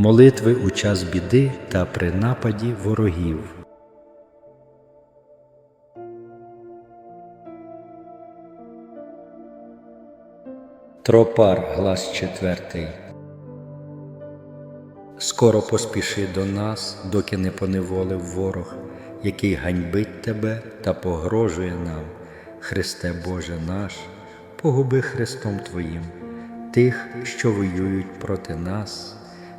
Молитви у час біди та при нападі ворогів. Тропар, глас четвертий. Скоро поспіши до нас, доки не поневолив ворог, який ганьбить тебе та погрожує нам, Христе Боже наш, погуби Христом Твоїм, тих, що воюють проти нас,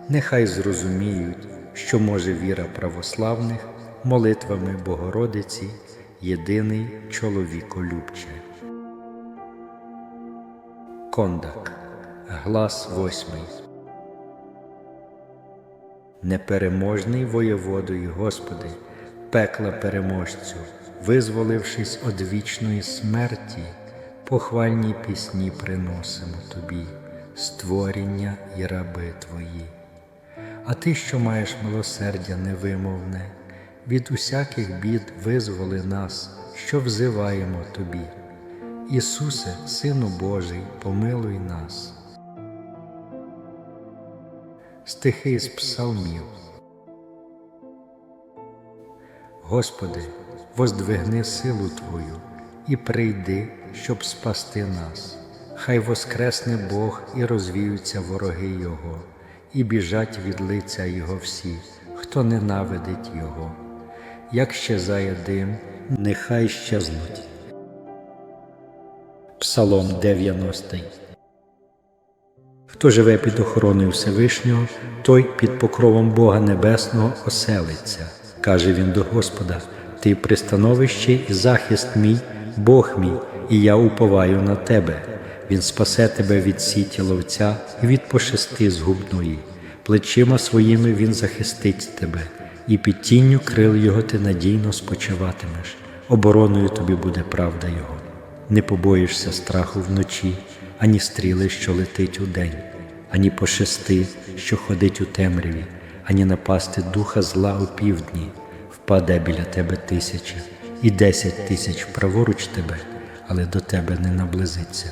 нехай зрозуміють, що може віра православних молитвами Богородиці, єдиний чоловіколюбче. Кондак, глас восьмий. Непереможний воєводою, Господи, пекла переможцю, визволившись од вічної смерті, похвальні пісні приносимо Тобі, створіння і раби Твої. А Ти, що маєш милосердя невимовне, від усяких бід визволи нас, що взиваємо Тобі. Ісусе, Сину Божий, помилуй нас. Стихи з псалмів. Господи, воздвигни силу Твою і прийди, щоб спасти нас. Хай воскресне Бог і розвіються вороги Його, і біжать від лиця Його всі, хто ненавидить Його. Як щезає дим, нехай щезнуть. Псалом 90 Хто живе під охороною Всевишнього, той під покровом Бога Небесного оселиться. Каже він до Господа: Ти пристановище і захист мій, Бог мій, і я уповаю на тебе. Він спасе тебе від сіті ловця і від пошести згубної. Плечима своїми він захистить тебе, і під тінню крил його ти надійно спочиватимеш. Обороною тобі буде правда Його. Не побоїшся страху вночі, ані стріли, що летить удень, ані пошести, що ходить у темряві, ані напасти духа зла у півдні, впаде біля тебе тисяча, і десять тисяч праворуч тебе, але до тебе не наблизиться.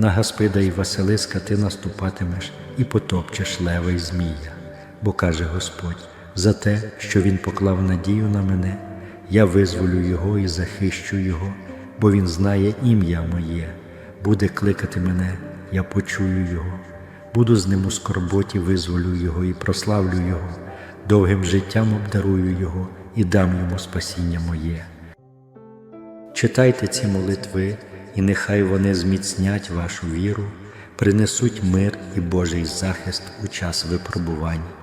На Гаспида і Василиска ти наступатимеш і потопчеш лева й змія, бо каже Господь, за те, що він поклав надію на мене. Я визволю його і захищу його, бо він знає ім'я моє, буде кликати мене, я почую його, буду з ним у скорботі, визволю його і прославлю його, довгим життям обдарую його і дам йому спасіння моє. Читайте ці молитви, і нехай вони зміцнять вашу віру, принесуть мир і Божий захист у час випробувань.